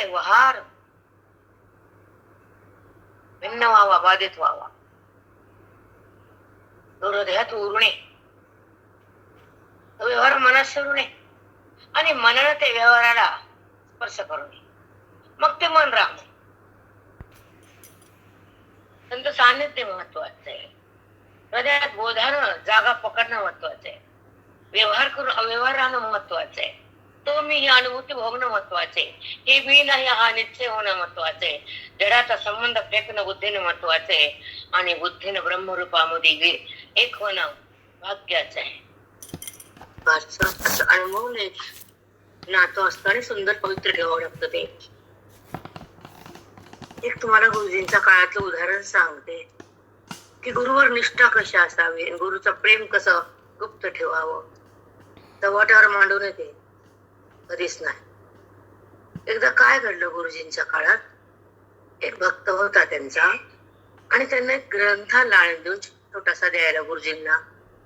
व्यवहार भिन्न व्हावा बाधित व्हावा. हृदयात उरणे. तो व्यवहार मनात नये आणि मनानं ते व्यवहाराला स्पर्श करणे. मग ते मन राहणे त्यांचं सान्निध्य महत्वाचं आहे. हृदयात बोधानं जागा पकडणं महत्वाचं आहे. व्यवहार करून अव्यवहार राहणं महत्वाचं आहे. मी ही अनुभूती भोगणं महत्त्वाचे. हे मी नाही हा निश्चय होणं महत्त्वाचे. जडाचा संबंध फेकणं बुद्धीने महत्त्वाचे. आणि बुद्धीने ब्रह्मरूपामध्ये एक होणं भाग्याचं आहे. असं असं अनुभवले नातं आणि सुंदर पवित्र ठेवावं लागतं ते. एक तुम्हाला गुरुजींच्या काळातलं उदाहरण सांगते. की गुरुवर निष्ठा कशी असावी? गुरुचं प्रेम कसं गुप्त ठेवावं? तवाटावर मांडून येते. कधीच नाही. एकदा काय घडलं गुरुजींच्या काळात? एक भक्त होता त्यांचा आणि त्यांना एक ग्रंथाला देऊन छोटासा द्यायला गुरुजींना.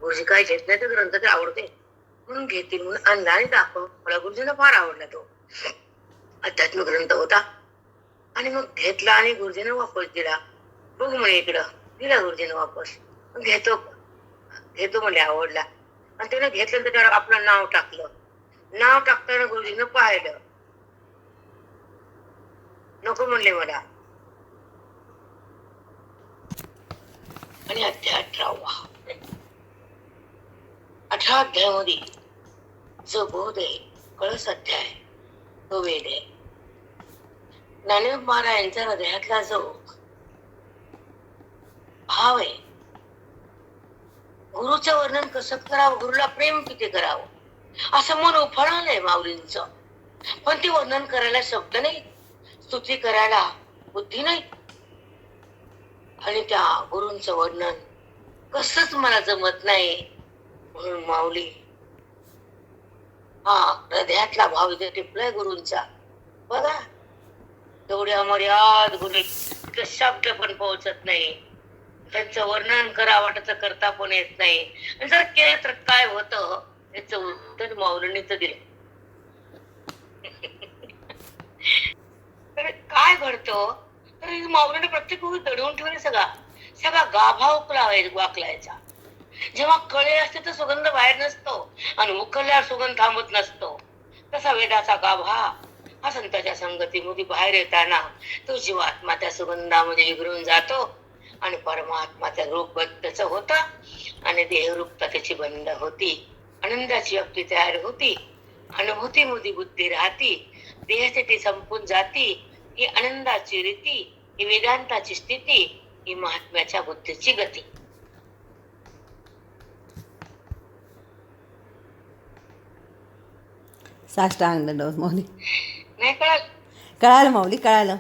गुरुजी काय घेत नाही तर ग्रंथ ते आवडते. म्हणून घेतील म्हणून आणला आणि दाखव. मला गुरुजींना फार आवडला तो. अध्यात्मिक ग्रंथ होता. आणि मग घेतला आणि गुरुजीने वापस दिला. बघ म्हणे इकडं. दिला गुरुजीने वापस. मग घेतो. घेतो म्हणजे आवडला. आणि त्याने घेतलं तर त्यावर आपलं नाव टाकलं. नाव टाकताना गुरुजीनं पाहिलं. नको म्हणले मला. आणि अध्याय अठरावा. अठरा अध्यायामध्ये जो बोध आहे कळस अध्याय तो वेद आहे ज्ञानदेव महाराजांच्या हृदयातला जो भाव आहे गुरुचं वर्णन कसं करावं? गुरुला प्रेम किती करावं? असं मन उफळालंय माऊलींच. पण ते वर्णन करायला शब्द नाही. स्तुती करायला बुद्धी नाही. आणि त्या गुरूंच वर्णन कसच मला जमत नाही म्हणून माऊली हा हृदयातला भाव इथे टिपलाय गुरूंचा. बघा तेवढ्या मर्याद गुरु शब्द पण पोहोचत नाही. त्यांचं वर्णन करा वाटत करता पण येत नाही. आणि जर केलं तर काय होतं? त्याच उत्तर माऊलीनीच दिलं. तर काय घडतं तर माऊलीने प्रत्येक वेळी दडवून ठेवले सगळा. सगळा गाभा उकलावाय वाकलायचा. जेव्हा कळे असते तर सुगंध बाहेर नसतो. आणि उकळल्यावर सुगंध थांबत नसतो. तसा वेदाचा गाभा हा संताच्या संगतीमध्ये बाहेर येताना तो जीवात्मा त्या सुगंधामध्ये विघरून जातो. आणि परमात्मा त्या रूप त्याच होत. आणि देहरूपता त्याची बंद होती. आनंदाची व्यक्ती तयार होती. अनुभूतीमध्ये बुद्धी राहती. देहस्थिती संपून जाती. ही आनंदाची रीती ही वेदांताची स्थिती ही महात्म्याच्या बुद्धीची गती. साष्टांग दंडवत माऊली नाही कळत कळालं माऊली कळालं.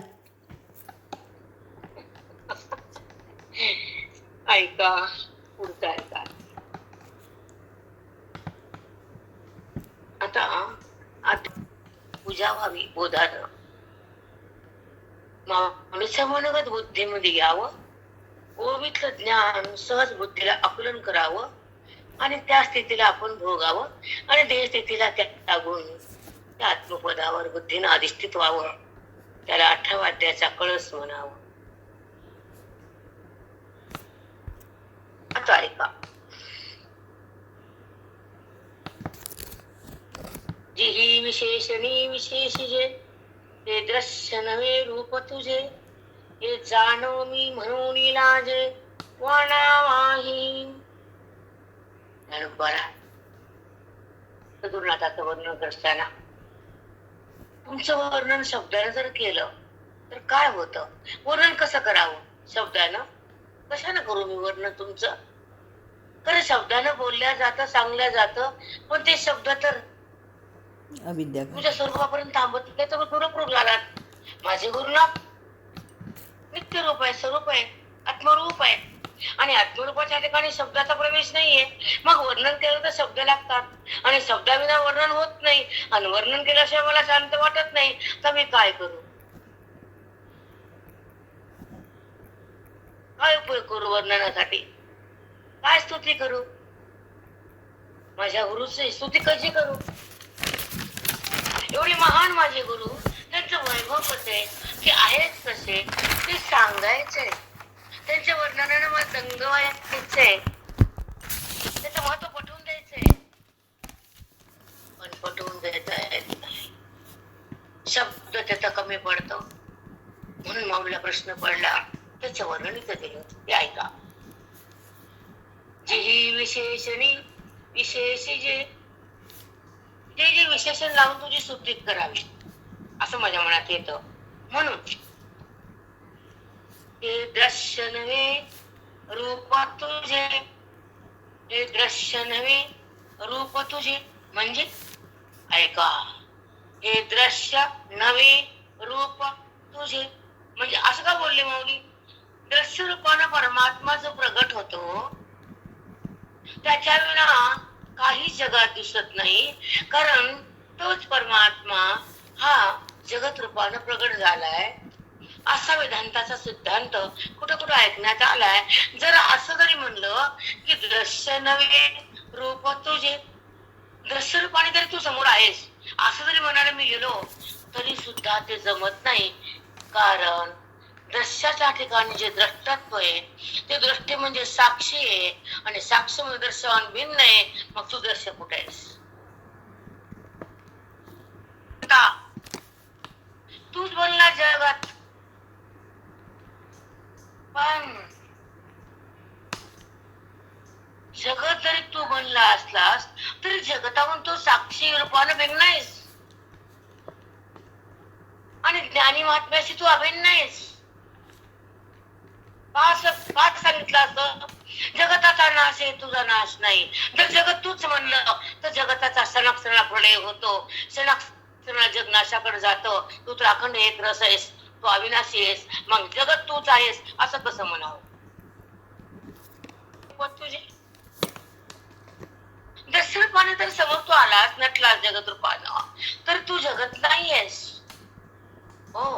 ऐका पुढचं ऐका. आता पूजा व्हावी बोधान. माणूस मनगत बुद्धीमध्ये यावं. ओवीतलं ज्ञान सहज बुद्धीला आकलन करावं. आणि त्या स्थितीला आपण भोगावं. आणि देह स्थितीला त्यागून त्या आत्मपदावर बुद्धीनं अधिष्ठित व्हावं. त्याला अठरावाद्याचा कळस म्हणावं. आता ऐका. जिही ही विशेषणी विशेषजे ते दृश्य नवे रूप तुझे हे जाणो मी म्हणून लाजे वाणावाही बरा. सदुर्नाथाचं वर्णन करताना तुमचं वर्णन शब्दानं जर केलं तर काय होतं? वर्णन कसं करावं? शब्दानं? कशानं करू मी वर्णन तुमचं? खरं शब्दानं बोलल्या जातं सांगल्या जातं पण ते शब्द तर अविद्या तुझ्या स्वरूपापर्यंत थांबत नाही तर गुरुप्रूप झालात माझे गुरुनाथ नित्य रूप आहे स्वरूप आहे आत्मरूप आहे. आणि आत्मरूपाच्या ठिकाणी शब्दाचा प्रवेश नाहीये. मग वर्णन केलं तर शब्द लागतात. आणि शब्दाविना वर्णन होत नाही. आणि वर्णन केल्याशिवाय मला शांत वाटत नाही. तर मी काय करू? काय उपयोग करू वर्णनासाठी? काय स्तुती करू? माझ्या गुरुची स्तुती कशी करू? एवढे महान माझे गुरु त्यांचं वैभव कसे ते आहेत कसे ते सांगायचंय त्यांच्या वर्णनानं मला दंग व्हायचंय त्याचं महत्त्व पटवून द्यायचंय पण पटवून देता येत नाही. शब्द त्याचा कमी पडतो. म्हणून माऊला प्रश्न पडला त्याचं वर्णन इथं दिलं ते ऐका. जी ही विशेषणी विशेष जे ते जे विशेषण लावून तुझी स्तुती करावी? असं माझ्या मनात येत. म्हणून हे दृश्य नव्हे रूप तुझे. हे दृश्य नव्हे रूप तुझे. म्हणजे ऐका हे दृश्य नवे रूप तुझे. म्हणजे असं का बोलले माऊली? दृश्य रूपानं परमात्मा जो प्रगट होतो. त्याच्या विना काही जगात दिसत नाही. कारण तोच परमात्मा हा जगत रूपानं प्रगट झालाय. असा वेदांताचा सिद्धांत कुठं कुठं ऐकण्यात आलाय. जर असं जरी म्हणलं की दृश्य नवे रूप तुझे दृश्य रूपाने जरी तू समोर आहेस. असं जरी म्हणायला मी गेलो तरी सुद्धा ते जमत नाही. कारण दृश्याच्या ठिकाणी जे द्रष्टत्व आहे ते दृष्टी म्हणजे साक्षी आहे आणि साक्ष म्हणजे दृश्यवान भिन्न आहे मग तू दृश्य कुठे आहेस? तूच बोलला जगात. पण जगत जरी तू बनला असलास तरी जगताहून तू साक्षी रूपानं भिन्न आहेस. आणि ज्ञानी महात्म्याशी तू अभिन्न आहेस. का का सांगितलं असं? जगताचा नाश आहे तुझा नाश नाही. जर जगत तूच म्हणलं तर जगताचा सणाक्षणा प्रलय होतो. सणाक्षणा जग नाशाकडे जातं. तू तर अखंड एक रस आहेस. तू अविनाशी आहेस. मग जगत तूच आहेस असं कसं म्हणावं? पण तुझे. दशरथपाने तर समोर तू आलास नटलास जगत रूपानं तर तू जगत नाहीयेस. हो.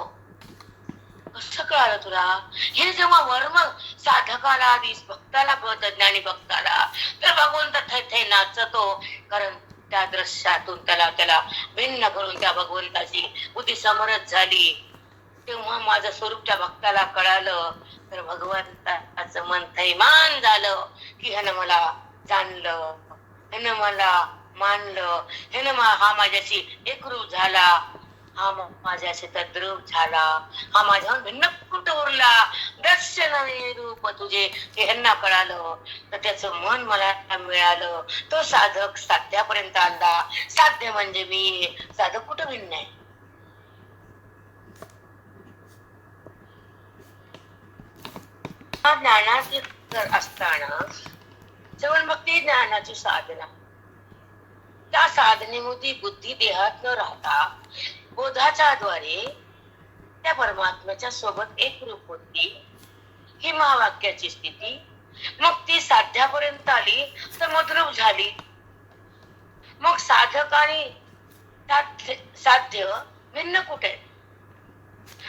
कसं कळालं तुला? हे जेव्हा वर्म साधकाला आधीच भक्ताला कळतं ज्ञानी भक्ताला तर भगवंत थै थै नाचतो. कारण त्या दृश्यातून त्याला त्याला भिन्न करून त्या भगवंताची बुद्धी समरस झाली. तेव्हा माझं स्वरूप त्या भक्ताला कळालं. तर भगवंताचं मन थैमान झालं की ह्यानं मला जाणलं. ह्यानं मला मानलं. ह्यानं हा माझ्याशी एकरूप झाला. हा माझ्या माझ्याशी द्रव झाला. हा माझ्यावर भिन्न कुठं उरला. दर्शन रूप तुझे ह्यांना कळालं. तर त्याचं मन मला मिळालं. तो साधक साध्यापर्यंत आला. साध्य म्हणजे मी. साधक कुठं भिन्न आहे? हा ज्ञानाचे असताना श्रवण भक्ती ज्ञानाची साधना. त्या साधनेमध्ये बुद्धी देहात न राहता बोधाच्या द्वारे त्या परमात्म्याच्या सोबत एक रूप होती. ही महावाक्याची स्थिती. मग ती साध्यापर्यंत आली तर मद्रूप झाली. मग साधक आणि साध्य भिन्न कुठे?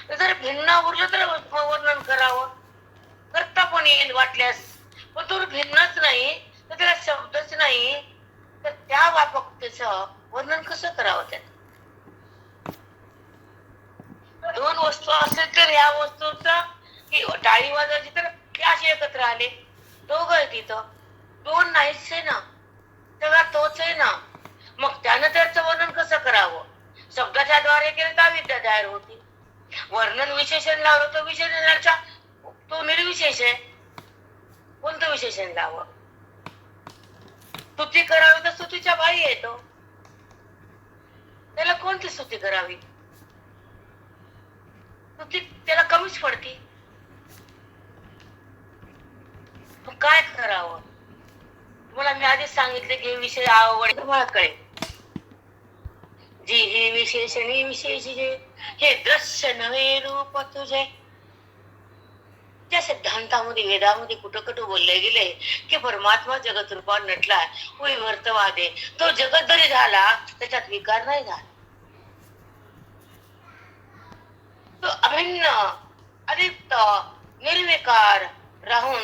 जर भिन्न उरलं तर वर्णन करावं. करता पण येईल वाटल्यास. पण तो भिन्नच नाही तर त्याला शब्दच नाही. तर त्या व्यापकतेच वर्णन कसं करावं त्यात? दोन वस्तू असेल तर ह्या वस्तूचा डाळी टाळी तर ते असे एकत्र आले. दोघं आहे तिथं. दोन नाहीच आहे ना. सगळा तोच आहे ना. मग त्यानं त्याचं वर्णन कसं करावं? शब्दाच्या द्वारे केलं तर विद्या तयार होती. वर्णन विशेषण लावलं तर विशेषणाच्या तो निर्विशेष आहे. कोणतं विशेषण लावं? स्तुती करावी तर स्तुतीच्या बाई येतो त्याला कोणती स्तुती करावी? स्तुती त्याला कमीच पडती. मग काय करावं? तुम्हाला मी आधीच सांगितले की हे विषय आवड तुम्हाला कळेल. जी हे विशेषणी विशेष जे हे दृश्य नवे रूप तुझे. त्या सिद्धांतामध्ये वेदामध्ये कुठं कुठं बोलले गेले की परमात्मा जगत रूपात नटलाय विवर्तवाद तो जगत जरी झाला त्याच्यात विकार नाही झाला. तो अभिन्न अलिप्त निर्विकार राहून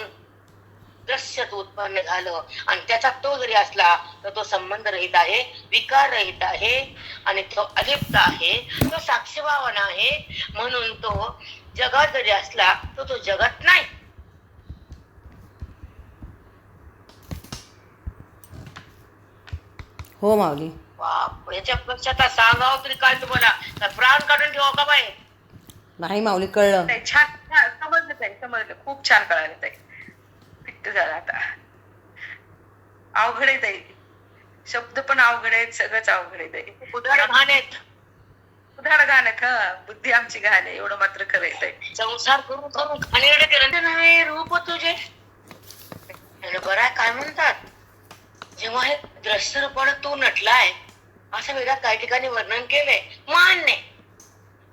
दृश्यच उत्पन्न झालं. आणि त्याचा तो जरी असला तर तो संबंध रहित आहे विकार रहित आहे आणि तो अलिप्त आहे तो साक्षीभावन आहे. म्हणून तो जगात जरी असला तर तो जगत नाही. हो माऊली. बाप याच्यापेक्षा आता सांगावं तरी काय तुम्हाला? प्राण काढून ठेवा का बाई नाही माऊली कळलं. छान छान. समजलं ताई समजलं. खूप छान कळालं ताई. फिट्ट झालं आता. अवघड आहे ताई. शब्द पण अवघड आहेत सगळंच अवघड आहे ताई. उदाहरण घाण आहेत. उदाहरण घाण आहेत हा. बुद्धी आमची घाण आहे एवढं मात्र खरं आहे ताई. संसार करून करून. घाणेरडे केलं नव्हे रूप तुझे. आणि बरं आहे, काय म्हणतात? जेव्हा हे द्रश्य रूपाने तू नटलाय असं वेगळ्या काही ठिकाणी वर्णन केलंय. मान्य.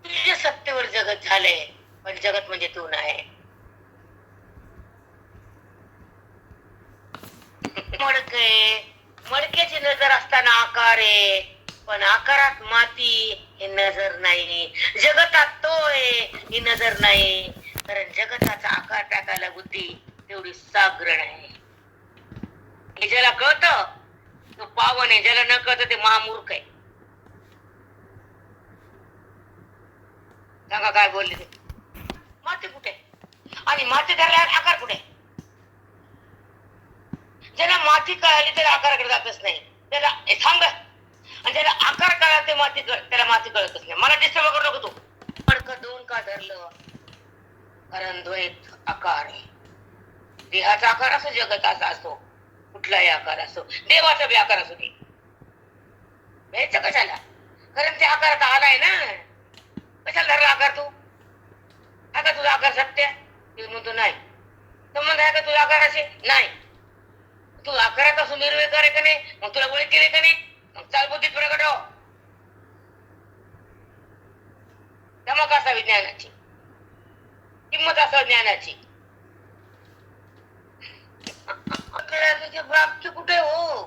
तुझ्या सत्तेवर जगत झालंय पण जगत म्हणजे तू नाही. मडके मडक्याची नजर असताना आकार आहे पण आकारात माती ही नजर नाही. जगतात तो आहे ही नजर नाही. कारण जगताचा आकार टाकायला बुद्धी तेवढी साग्रण आहे हे ज्याला कळत तो पावन आहे ज्याला न कळत ते महामूर्ख आहे. सांगा काय बोलले ते. माती कुठे? आणि माती धरल्यावर आकार कुठे? ज्याला माती कळाली त्याला आकाराकडे जातच नाही. त्याला हे थांब. आणि त्याला आकार कळला ते माती त्याला माती कळतच नाही. मला डिस्टर्ब करू नको तू. पडकं दोन का धरलं? कारण द्वैत आकार देहाचा आकार असो जगताचा असो. कुठलाही आकार असो. देवाचा बी आकार असो ते कशाला? कारण ते आकारात आलाय ना. कशाला धरला आकार तू? आहे का तुझा आकार सत्य म्हणतो नाही. संबंध आहे का तुझा आकाराशी? नाही. तू आकारात असून निर्विकार आहे का नाही? मग तुला गोळी केली का नाही? मग चाल बुद्धीत प्रगट हो. धमक असावी ज्ञानाची. किंमत असावी ज्ञानाची. तुझी प्राप्ती कुठे हो?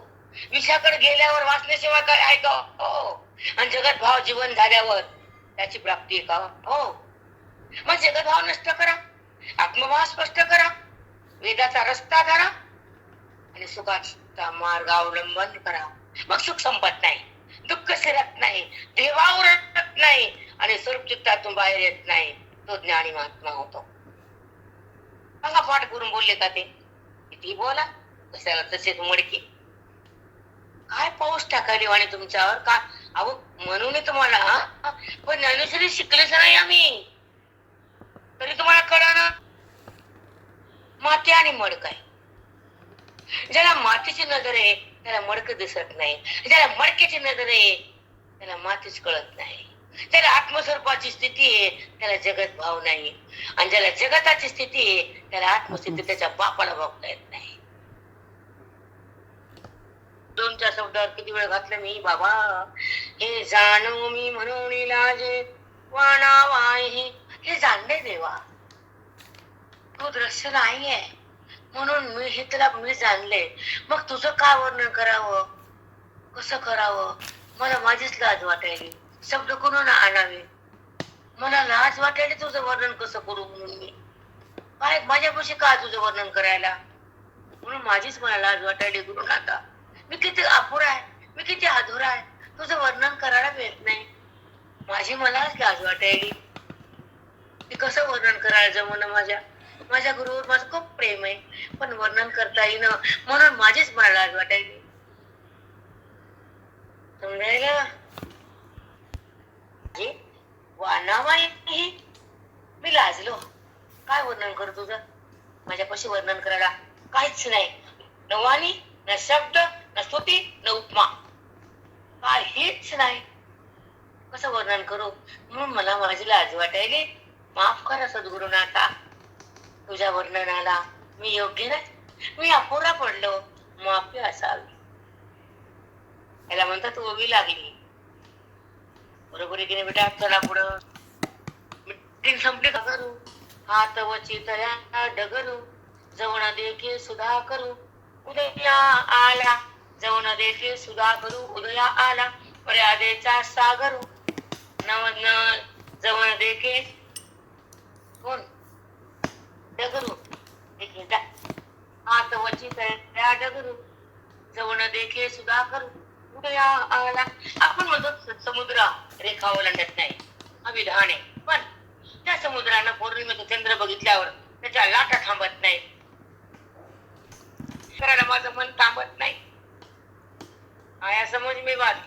विषाकडे गेल्यावर वाचण्याशिवाय काय ऐका हो? आणि जगत भाव जीवन झाल्यावर. त्याची प्राप्ती आहे का? हो. मग जगदभाव नष्ट करा. आत्मभाव स्पष्ट करा. वेदाचा रस्ता धरा. आणि सुखाचा मार्ग अवलंबन करा. मग सुख संपत नाही. दुःख शिरत नाही. देवावर रडत नाही. आणि स्वरूप चित्तातून बाहेर येत नाही. तो ज्ञानी महात्मा होतो. बघा पाठ करून बोलले का ते? किती बोला कशाला तसेच मडके. काय पाऊस टाकायली वाणी तुमच्यावर? का अहो म्हणून तुम्हाला? पण ज्ञानेश्वरी शिकलेच नाही आम्ही. तरी तुम्हाला कळा ना? माती आणि मडक आहे. ज्याला मातीची नजर आहे त्याला मडक दिसत नाही. ज्याला मडक्याची नजर आहे त्याला मातीच कळत नाही. त्याला आत्मस्वरूपाची स्थिती आहे त्याला जगत भाव नाही. आणि ज्याला जगताची स्थिती आहे त्याला आत्मस्थिती त्याच्या बापाला बघता येत नाही. दोन चार शब्दावर किती वेळ घातलं मी? बाबा हे जाणू मी म्हणून लाजे वाणावाय हे. जाणले देवा. तू दृश्य नाहीये. म्हणून मी हे तुला मी जाणले. मग तुझं काय वर्णन करावं? कसं करावं? मला माझीच लाज वाटायली. शब्द करून आणावे? मला लाज वाटायली तुझं वर्णन कसं करू म्हणून मी? काय माझ्यापाशी काय तुझं वर्णन करायला? म्हणून माझीच मला लाज वाटायली गुरु आता मी किती अपुरा आहे. मी किती अधुरा आहे. तुझं वर्णन करायला मिळत नाही. माझी मलाच लाज वाटायली. मी कसं वर्णन करायला जमवलं माझ्या? माझ्या गुरुवर माझं खूप प्रेम आहे. पण वर्णन करता येईन म्हणून माझीच मला लाज वाटायली. समजायला? जी मी लाजलो. काय वर्णन करू तुझं? माझ्यापाशी वर्णन करायला काहीच नाही. नवानी न शब्द न स्तुती न उपमा. काहीच नाही. कसं वर्णन करू? म्हणून मला माझी लाज वाटायली माफ करा सद्गुरुनाथा तुझ्या वर्णनाला मी योग्य नाही. मी अपुरा पडलो. माफी असावी. याला म्हणतात ओवी लागली. बरोबर आहे की नाही बेटा? चला पुढं. मीटिंग संपली का करू? हात वची तया डगरू. जवण देखील सुधा करू. उद्या आला जवन देखे सुधा करू उदया आला. मर्यादेचा सागरू. नव न जवन देखे कोण? डगरू. एक मिनिट हात वची तया डगरू. जवळ देखे सुधाकर. उदया आला. आपण म्हणतो समुद्र रेखा ओलांडत नाही. अभिधान आहे. पण त्या समुद्रानं पौर्णिमेचा चंद्र बघितल्यावर त्याच्या लाटा थांबत नाही माझं मन थांबत नाही. आया समज मी वाद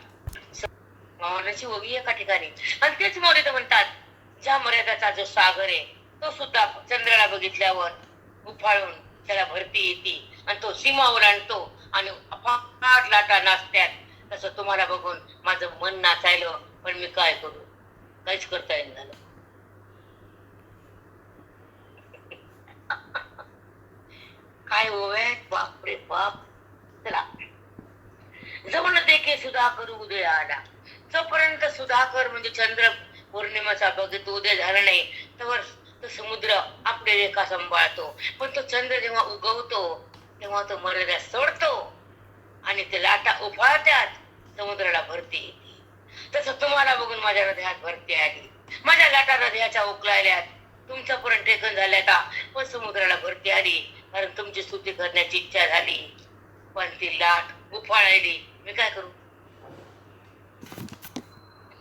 मावण्याची ओवी एका ठिकाणी. आणि तेच मौर्य म्हणतात ज्या मर्यादाचा जो सागर आहे तो सुद्धा चंद्राला बघितल्यावर उफाळून त्याला भरती येते. आणि तो सीमा ओलांडतो आणि अफाट लाटा नाचत्यात तसं तुम्हाला बघून माझं मन नाचायलं पण मी काय करू? काहीच करता येईल झालं काय हो ओव्या बापरे बाप. चला. जवळ देखे सुधाकर उदय आला. जोपर्यंत सुधाकर म्हणजे चंद्र पौर्णिमेचा बघित उदय झाला नाही तर तो समुद्र आपले रेखा सांभाळतो. पण तो चंद्र जेव्हा उगवतो तेव्हा तो मर्यादा सोडतो. आणि ते लाटा उफाळत्यात समुद्राला भरती येते. तसं तुम्हाला बघून माझ्या हृदयात भरती आली. माझ्या लाटा हृदयाच्या उकलायल्यात तुमच्यापर्यंत टेकन झाल्या का? पण समुद्राला भरती आली. कारण तुमची स्तुती करण्याची इच्छा झाली. पण ती लाट उफाळायली. मी काय करू?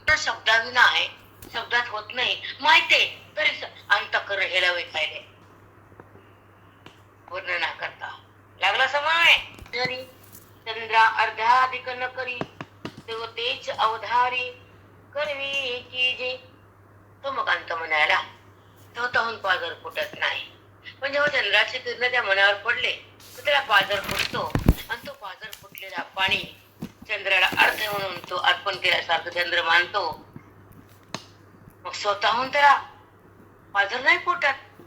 तर शब्दाविना आहे शब्दात होत नाही. माहितीये तरी अंतकर हेला वेचायले वर्णना करता. लागला समय. तरी चंद्रा अर्धाधिक न करी तेव्हा तेच अवधारी करवी की जे. तो मग अंत म्हणायला तो तहून पाजर फुटत नाही. पण जेव्हा चंद्राचे किरण त्या मनावर पडले तर त्याला पाजर फुटतो आणि तो पाजर फुटलेला पाणी चंद्राला अर्थ म्हणून आपण अर्पण चंद्र मानतो. मग स्वतःहून त्याला पाझर नाही फुटत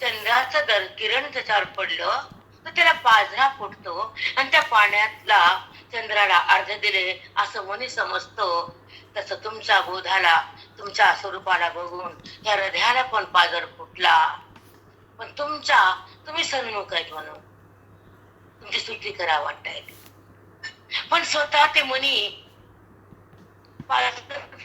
चंद्राचं दर किरण त्याच्यावर पडलं तर त्याला पाझरा फुटतो आणि त्या पाण्यातला चंद्राला अर्ध दिले असं मनी समजतो. तसं तुमच्या बोधाला तुमच्या स्वरूपाला बघून या हृदयाला पण पाजर फुटला. पण तुमच्या तुम्ही सन्मुख आहेत म्हणून. तुमची स्तुती करा वाटतायत पण स्वतः ते मनी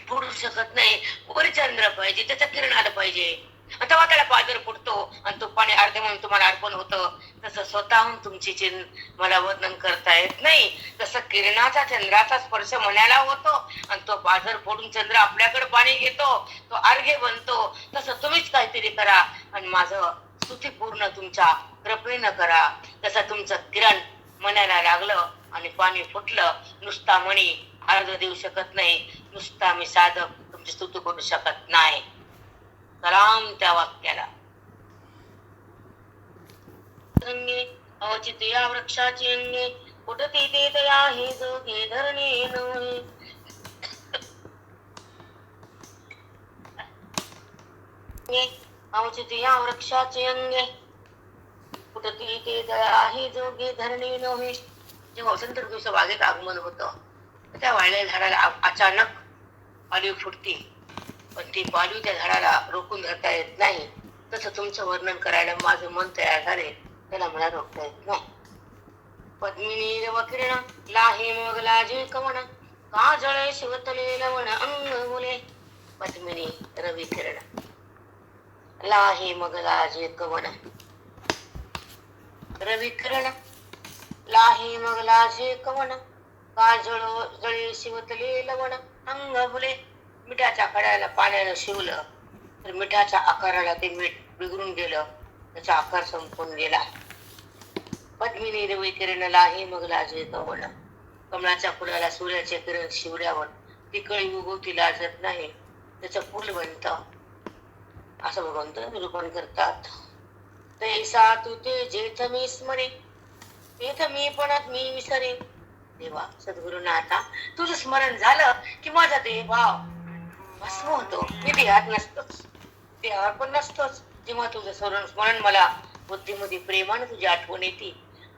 फोडू शकत नाही. वर चंद्र पाहिजे त्याचा किरण आलं पाहिजे तेव्हा त्याला पाजर फुटतो आणि तो पाणी अर्धे म्हणून तुम्हाला अर्पण होतं. तसं स्वतःहून तुमची चिन्ह मला वर्णन करता येत नाही. तसं किरणाचा चंद्राचा स्पर्श मनाला होतो आणि तो पाजर फोडून चंद्र आपल्याकडे पाणी घेतो. तो अर्घ्य बनतो. तसं तुम्हीच काहीतरी करा आणि माझं स्तुती पूर्ण तुमच्या कृपेनं करा. तसं तुमचं किरण मनाला लागलं. आणि पाणी फुटलं नुसता मणी अर्ध देऊ शकत नाही. नुसता मी साधक तुमची स्तुती करू शकत नाही. सलाम त्या वाक्याला. अवचित या वृक्षाची अंगे कुठती ते तया हे जोगे धरणे नव्हे. अवचित या वृक्षाचे अंगे कुठती ते दया हे जोगे धरणे नव्हे. जेव्हा वसंत ऋतूचं बागेत आगमन होतं त्या वाळलेल्या झाडाला अचानक पालीव फुटते. पण ती पालीव त्या झाडाला रोखून धरता येत नाही. तसं तुमचं वर्णन करायला माझं मन तयार झाले त्याला मला रोखता येत नाही. पद्मिनी रव किरण लाहे मग लाजे कवण काजळे शिवतले लवण अंग मुले. पद्मिनी रवी किरण लाहे मग लाजे कवण रवी किरण लाही मग लाजे कवण? का जळ जळे शिवतले लवण. अंग फुले. मिठाच्या कड्याला पाण्यानं शिवलं. तर मिठाच्या आकाराला ते मीठ बिघडून गेलं. त्याचा आकार संपून गेला. पद्मिनी रवी किरण लाही मग लाजे कवण. कमळाच्या फुलाला सूर्याचे किरण शिवल्यावर ती कळी उगवती लाजत नाही. त्याचं फुल बनत. असं भगवंत निरूपण करतात. तैसा तू ते जेथ मी स्मरे इथं मी पणात मी विसरेन. देवा सद्गुरुनाथा तुझं स्मरण झालं की माझा देह भस्म होतो. मी देहात नसतोच. देहावर पण नसतोच. जेव्हा तुझं स्मरण स्मरण मला बुद्धीमध्ये प्रेमाने तुझी आठवण येते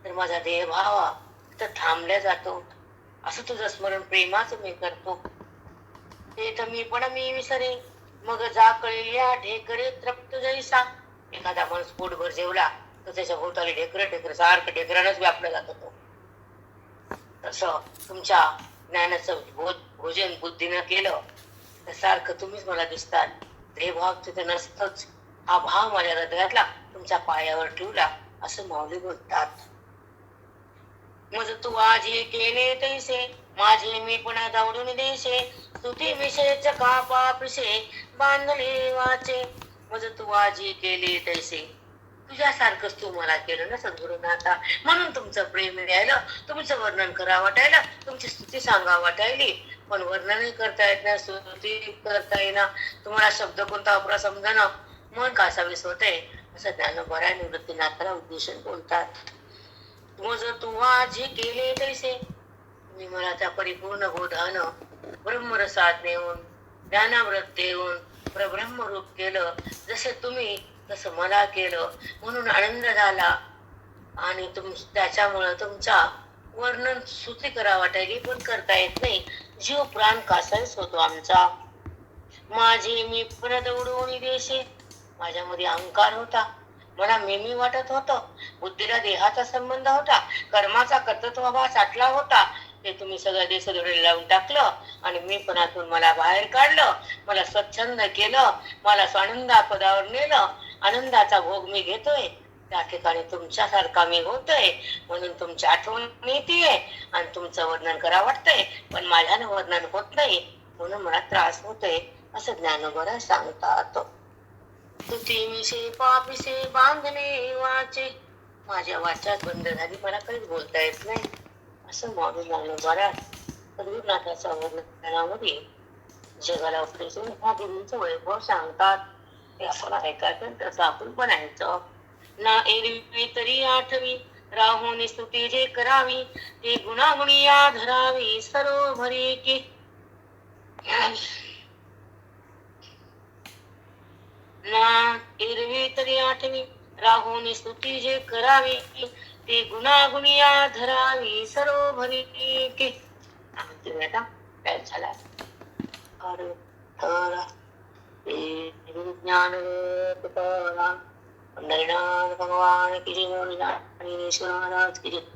तर माझा देह भावा तर थांबल्या जातो. असं तुझं स्मरण प्रेमाचं मी करतो. ते तर मी पण मी विसरे मग जा कळल्या ढेकरे तृप्त जैसा. एखादा माणूस पोटभर जेवला तर त्याच्या भोवताली ढेकर ढेकर सारखं ढेकरानच व्यापला जात होतो तसं तुमच्या ज्ञानाचं भोज भोजन बुद्धीनं केलं तर सारखं तुम्हीच मला दिसतात देहभाव तिथे नसतच. हा भाव माझ्या हृदयातला तुमच्या पायावर ठेवला असं माऊली बोलतात मज तू आजी केले तैसे माझे मी पुन्हा दावडून देशे. तुझे विषयच का पापिसे बांधले वाचे? मज तू आजी केले तैसे तुझ्यासारखंच तू मला केलं ना सद्गुरुनाथा म्हणून तुमचं प्रेम मिळालं तुमचं वर्णन करा वाटायला. तुमची स्तुती सांगा वाटायली. पण वर्णनही करता येत नाही स्तुती करता येईना. तुम्हाला शब्द कोणता वापरा समजाना मन कासावीस होते असं ज्ञान बऱ्या निवृत्तीनाथाला उद्देशन बोलतात. मोज तू जे केले तैसे. मी मला त्या परिपूर्ण बोधान ब्रह्मरसात नेऊन ज्ञानाव्रत देऊन प्रब्रह्म रूप केलं. जसे तुम्ही तसं मला केलं. म्हणून आनंद झाला. आणि तुम त्याच्यामुळं तुमचा वर्णन सुती करा वाटायली पण करता येत नाही. जीव प्राण कासायच होतो आमचा. माझे मी परत उडवून देशे माझ्यामध्ये अहंकार होता. मला मेमी वाटत होतं. बुद्धीला देहाचा संबंध होता. कर्माचा कर्तृत्वभाव साठला होता. ते तुम्ही सगळं देशदोडे लावून टाकलं. आणि मी पणातून मला बाहेर काढलं. मला स्वच्छंद केलं. मला स्वानंदा पदावर नेलं. आनंदाचा भोग मी घेतोय. त्या ठिकाणी तुमच्यासारखा मी होतोय. म्हणून तुमची आठवण येते आणि तुमचं वर्णन करा वाटतंय. पण माझ्यानं वर्णन होत नाही. म्हणून मला त्रास होतोय. असं ज्ञानोबरा सांगतात तुती मिसे पापिसे बांधणे वाचे. माझ्या वाचात बंद झाली मला काहीच बोलता येत नाही. असं माणूस ज्ञानोबरा सद्गुरुनाथाच्या वर्णनामध्ये जगाला उपदेशून ह्या देवीचं वैभव सांगतात. ते ऐकायचं तसं आपण बनायचं ना एरवी तरी आठवी राहून स्तुती जे करावी ते गुणागुणी या धरावी सर्व भरी की. ना एरवी तरी आठवी राहून स्तुती जे करावी ते गुणागुणी या धरावी सर्व भरी की आता काय झाला? अरे तर ज्ञान तुकाराम पंढरीनाथ भगवान की जय आणि ईश्वर महाराज की जय